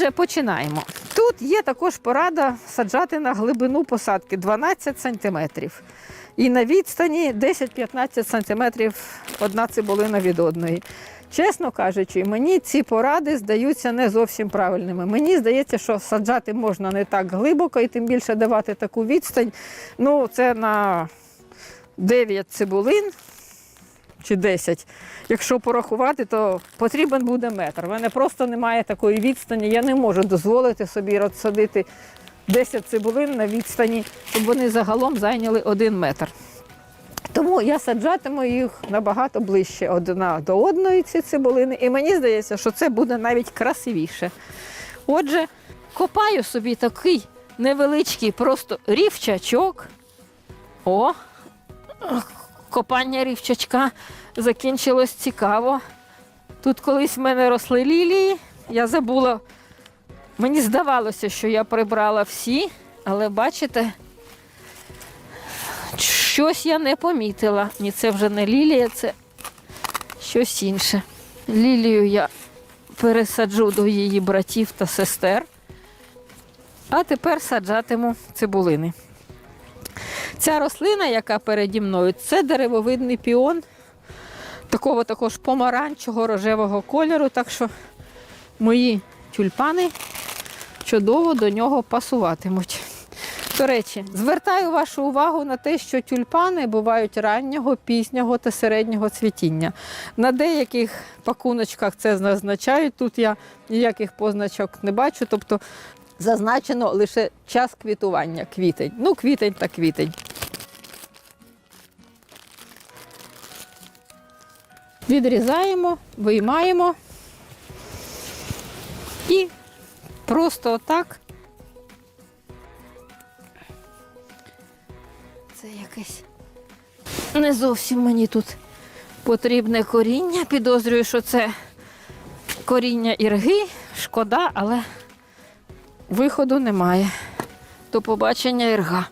Отже, починаємо. Тут є також порада саджати на глибину посадки 12 см. І на відстані 10-15 см одна цибулина від одної. Чесно кажучи, мені ці поради здаються не зовсім правильними. Мені здається, що саджати можна не так глибоко і тим більше давати таку відстань. Ну, це на 9 цибулин чи 10. Якщо порахувати, то потрібен буде метр. У мене просто немає такої відстані. Я не можу дозволити собі розсадити 10 цибулин на відстані, щоб вони загалом зайняли один метр. Тому я саджатиму їх набагато ближче одна до одної ці цибулини, і мені здається, що це буде навіть красивіше. Отже, копаю собі такий невеличкий просто рівчачок. О, копання рівчачка закінчилось цікаво. Тут колись в мене росли лілії. Я забула. Мені здавалося, що я прибрала всі, але бачите, щось я не помітила. Ні, це вже не лілія, це щось інше. Лілію я пересаджу до її братів та сестер. А тепер саджатиму цибулини. Ця рослина, яка переді мною, це деревовидний піон, такого також помаранчого рожевого кольору. Так що мої тюльпани чудово до нього пасуватимуть. До речі, звертаю вашу увагу на те, що тюльпани бувають раннього, пізнього та середнього цвітіння. На деяких пакуночках це зазначають. Тут я ніяких позначок не бачу. Тобто зазначено лише час квітування, квітень. Ну, квітень та квітень. Відрізаємо, виймаємо і просто отак. Це якесь не зовсім мені тут потрібне коріння. Підозрюю, що це коріння ірги, шкода, але виходу немає. До побачення ірга.